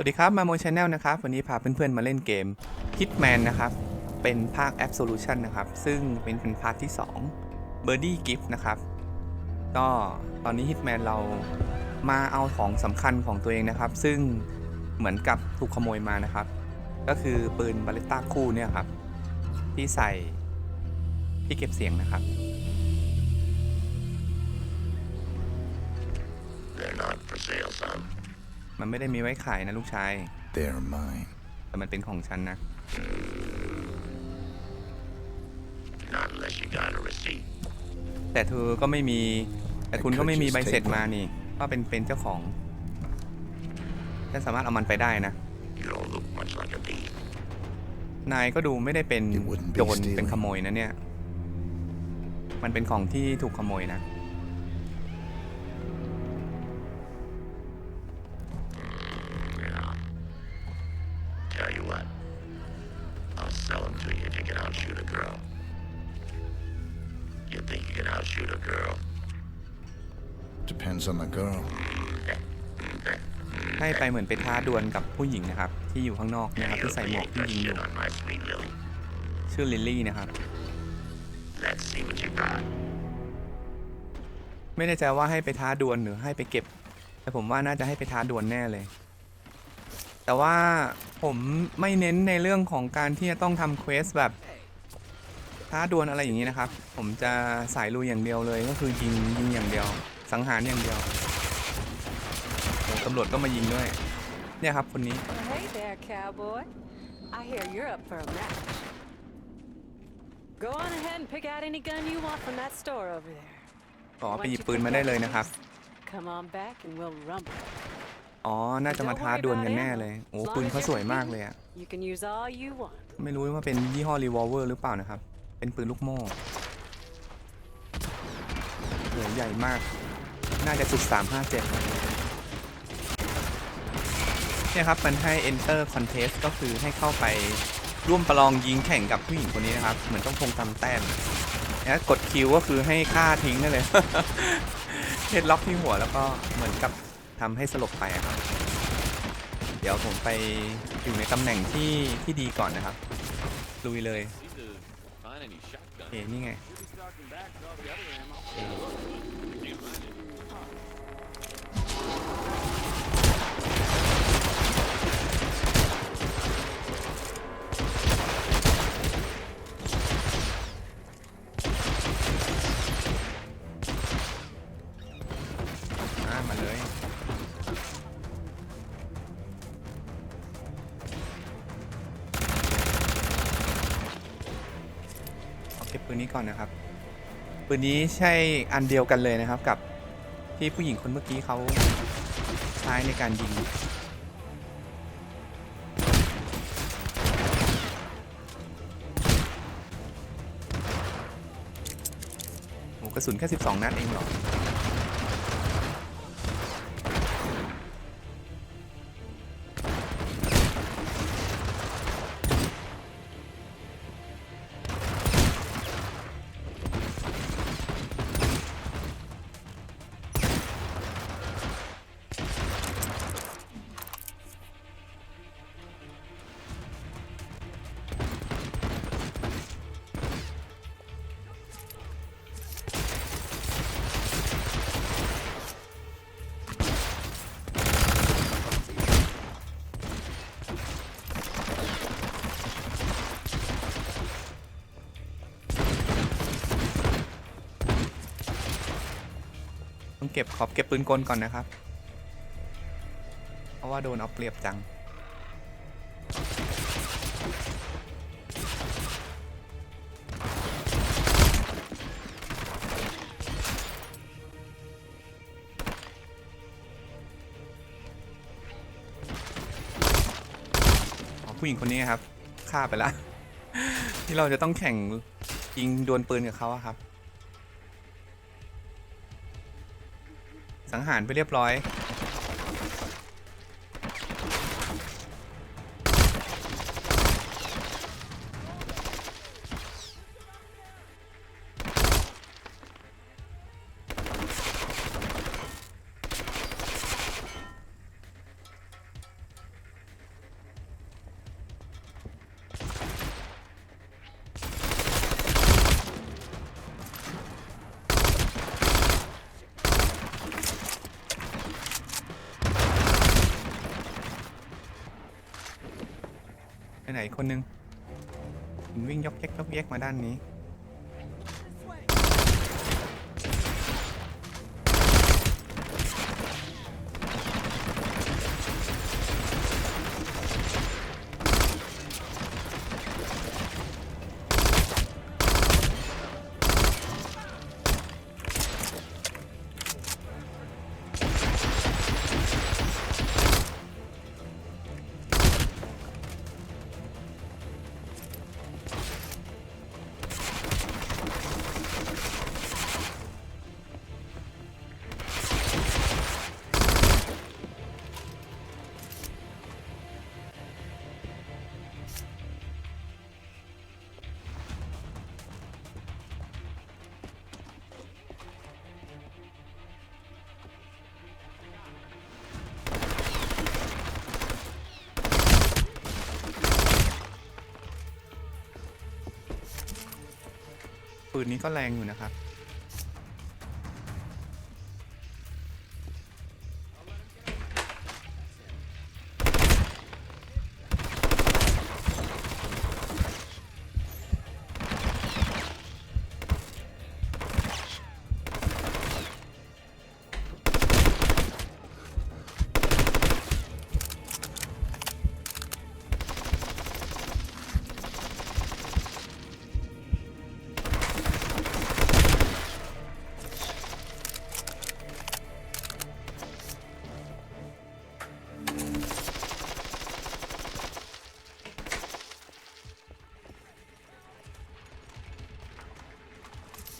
สวัสดีครับมาโมชแนลนะครับ วันนี้พาเพื่อนๆมาเล่นเกม Hitman นะครับ เป็นภาค Absolution นะครับ ซึ่งเป็นเป็นพาร์ทที่ 2 Birdie Gift นะครับ ก็ตอนนี้ Hitman เรามาเอาของสำคัญของตัวเองนะครับ ซึ่งเหมือนกับถูกขโมยมานะครับ ก็คือปืนบาเลต้าคู่เนี่ยครับ ที่ใส่ที่เก็บเสียงนะครับ มันไม่ได้มีไว้ขายนะลูกชาย They're mine. แต่มันเป็นของฉันนะ Not unless you got a receipt. แต่เธอก็ไม่มี แต่คุณก็ไม่มีใบเสร็จมานี่ว่าเป็นเป็นเจ้าของฉันสามารถเอามันไปได้นะ You don't look much like a thief. นายก็ดูไม่ได้เป็น You wouldn't be โจร stealing. เป็นขโมยนะเนี่ย มันเป็นของที่ถูกขโมยนะ Tell you what. I'll sell them to you if you can outshoot a girl. You think you can outshoot a girl? Depends on the girl. ให้ไปเหมือนไปท้าดวลกับผู้หญิงนะครับ ที่อยู่ข้างนอกนะครับ ที่ใส่หมวกที่ยิงอยู่ shit on my sweet Lily. ชื่อลิลลี่นะครับ Let's see what you got. ไม่แน่ใจว่าให้ไปท้าดวลหรือให้ไปเก็บ แต่ผมว่าน่าจะให้ไปท้าดวลแน่เลย แต่ว่าผมไม่เน้นในเรื่องของการที่จะต้องทำเควสแบบท้าดวลอะไรอย่างนี้นะครับ ผมจะสายลุยอย่างเดียวเลยก็คือยิงยิงอย่างเดียว สังหารอย่างเดียวโอ้ตำรวจก็มายิงด้วย เนี่ยครับคนนี้ Well, hey there, cowboy. I hear you're up for a match. Go on ahead and pick out any gun you want from that store over there. ขอไปหยิบปืนมาได้เลยนะครับ Come on back and we'll rumble. อ๋อ น่าจะมาท้าดวลกันแน่เลย โอ้ปืนเขาสวยมากเลยอะไม่รู้ว่าเป็นยี่ห้อรีวอลเวอร์หรือเปล่านะครับ เป็นปืนลูกโม่เหัวใหญ่มาก น่าจะจุด 357เนี่ยครับ มันให้ enter contest ก็คือให้เข้าไปร่วมประลองยิงแข่งกับผู้หญิงคนนี้นะครับ เหมือนต้องคงทำแต้มแล้วกดคิวก็คือให้ฆ่าทิ้งได้เลยเฮดล็อกที่หัวแล้วก็เหมือนกับ ทำให้สลบไปอะครับ เดี๋ยวผมไปอยู่ในตำแหน่งที่ที่ดีก่อนนะครับ ลุยเลย Find any shotgun? โอเคนี่ไงมาเลย นนี้ก่อนนะครับปืนนี้ใช่อันเดียวกันเลยนะครับกับที่ผู้หญิงคนเมื่อกี้เขาใช้ในการยิงโอ้กระสุนแค่ 12 นัดเองเหรอ เก็บขอบเก็บปืนกลก่อนนะครับ เพราะว่าโดนเอาเปรียบจัง ผู้หญิงคนนี้ครับฆ่าไปแล้ว ที่เราจะต้องแข่งยิงดวลปืนกับเขาอะครับ สังหารไปเรียบร้อย ไหนคนนึงเห็นวิ่งยกแยกยกแยกมาด้านนี้ ปืนนี้ก็แรงอยู่นะครับ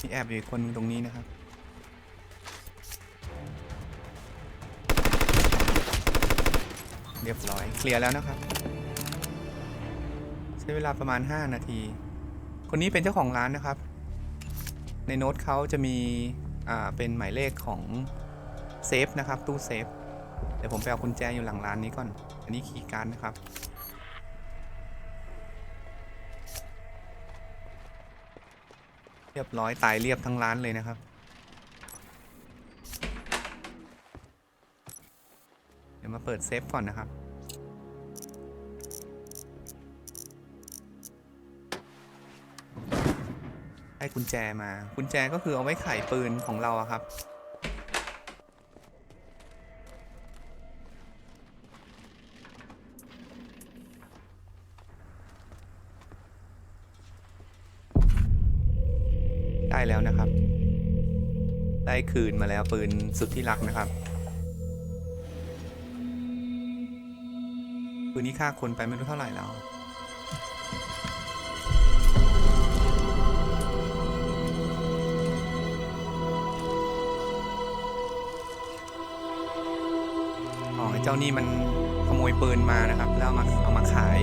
มีแอบอยู่คนตรงนี้นะครับ เรียบร้อย เคลียร์แล้วนะครับ ใช้เวลาประมาณ 5 นาที คนนี้เป็นเจ้าของร้านนะครับ ในโน้ตเขาจะมีอ่าเป็นหมายเลขของเซฟนะครับ ตู้เซฟ เดี๋ยวผมไปเอากุญแจอยู่หลังร้านนี้ก่อน อันนี้คีย์การ์ดนะครับ รียบร้อยตายเรียบทั้งร้านเลยนะครับ เดี๋ยวมาเปิดเซฟก่อนนะครับให้กุญแจมากุญแจก็คือเอาไว้ไขปืนของเราครับ ได้แล้วนะครับ ได้คืนมาแล้วปืนสุดที่รักนะครับปืนนี้ฆ่าคนไปไม่รู้เท่าไหร่แล้วอ๋อไอ้เจ้านี่มันขโมยปืนมานะครับ แล้วเอามาเอามาขาย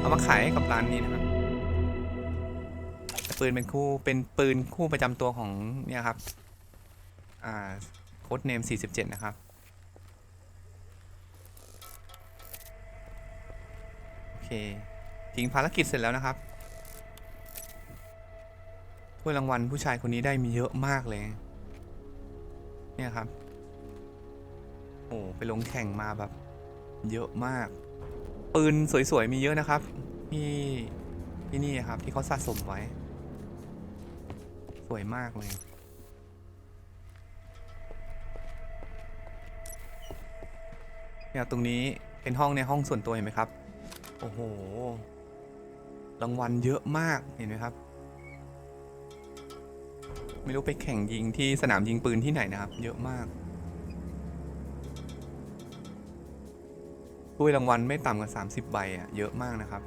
เอามาขายให้กับร้านนี้นะครับ ปืนเป็นคู่เป็นปืนคู่ประจำตัวของเนี่ยครับอ่าโค้ดเนม 47 นะครับโอเคทิ้งภารกิจเสร็จแล้วนะครับถ้วยรางวัลผู้ชายคนนี้ได้มีเยอะมากเลย เนี่ยครับโอ้ไปลงแข่งมาแบบ เยอะมาก ปืนสวยๆมีเยอะนะครับที่ที่นี่ครับที่เขาสะสมไว้ สวยมากเลย เนี่ยตรงนี้เป็นห้องในห้องส่วนตัวเห็นไหมครับ โอ้โห รางวัลเยอะมากเห็นไหมครับ ไม่รู้ไปแข่งยิงที่สนามยิงปืนที่ไหนนะครับ เยอะมากถ้วยรางวัลไม่ต่ำกว่า30 ใบอะเยอะมากนะครับ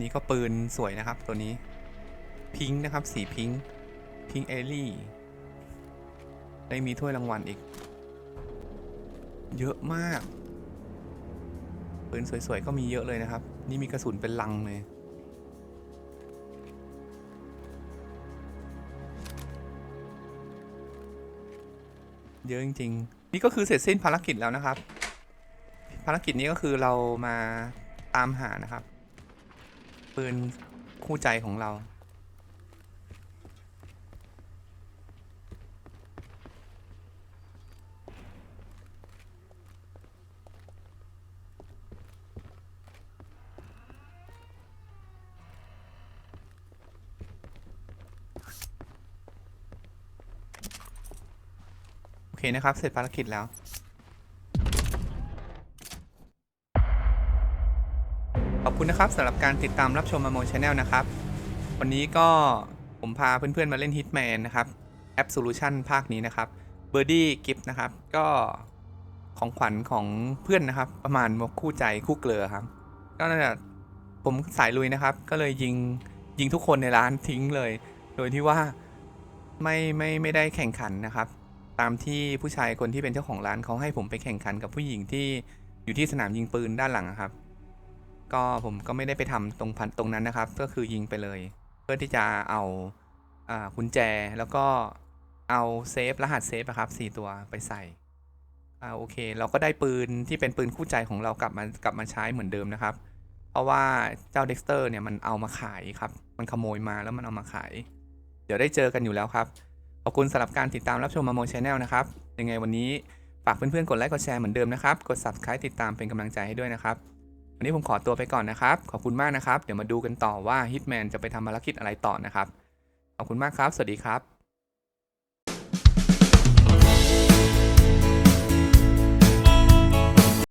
นี่ก็ปืนสวยนะครับตัวนี้ พิงค์นะครับ สีพิงค์พิงค์เอลี่ ได้มีถ้วยรางวัลอีก เยอะมาก ปืนสวยๆ ก็มีเยอะเลยนะครับ นี่มีกระสุนเป็นลังเลย เยอะจริงๆ นี่ก็คือเสร็จสิ้นภารกิจแล้วนะครับ ภารกิจนี้ก็คือเรามาตามหานะครับ ปืนคู่ใจของเรา โอเคนะครับ เสร็จภารกิจแล้ว คุณนะครับสำหรับการติดตามรับชมมาโมชแนลนะครับ วันนี้ก็ผมพาเพื่อนๆมาเล่น Hitman นะครับแอป Solution ภาคนี้นะครับ Birdie Gift นะครับ ก็ของขวัญของเพื่อนนะครับ ประมาณมคู่ใจคู่เกลือครับ ก็นั่นแหละผมสายลุยนะครับ ก็เลยยิงยิงทุกคนในร้านทิ้งเลย โดยที่ว่าไม่ไม่ไม่ได้แข่งขันนะครับ ตามที่ผู้ชายคนที่เป็นเจ้าของร้านเขาให้ผมไปแข่งขันกับผู้หญิงที่อยู่ที่สนามยิงปืนด้านหลังครับ ก็ผมก็ไม่ได้ไปทำตรงพันตรงนั้นนะครับ ก็คือยิงไปเลย เพื่อที่จะเอาอ่ากุญแจแล้วก็เอาเซฟรหัสเซฟครับสี่ตัวไปใส่อ่าโอเค เราก็ได้ปืนที่เป็นปืนคู่ใจของเรากลับมากลับมาใช้เหมือนเดิมนะครับ เพราะว่าเจ้าเด็กสเตอร์เนี่ยมันเอามาขายครับ มันขโมยมาแล้วมันเอามาขาย เดี๋ยวได้เจอกันอยู่แล้วครับ ขอบคุณสำหรับการติดตามรับชมมาโมชแนลนะครับ ยังไงวันนี้ฝากเพื่อนๆกดไลค์กดแชร์เหมือนเดิมนะครับ กด subscribe ติดตามเป็นกำลังใจให้ด้วยนะครับ วันนี้ผมขอตัวไปก่อนนะครับ ขอบคุณมากนะครับ เดี๋ยวมาดูกันต่อว่าฮิตแมนจะไปทำภารกิจอะไรต่อนะครับ ขอบคุณมากครับ สวัสดีครับ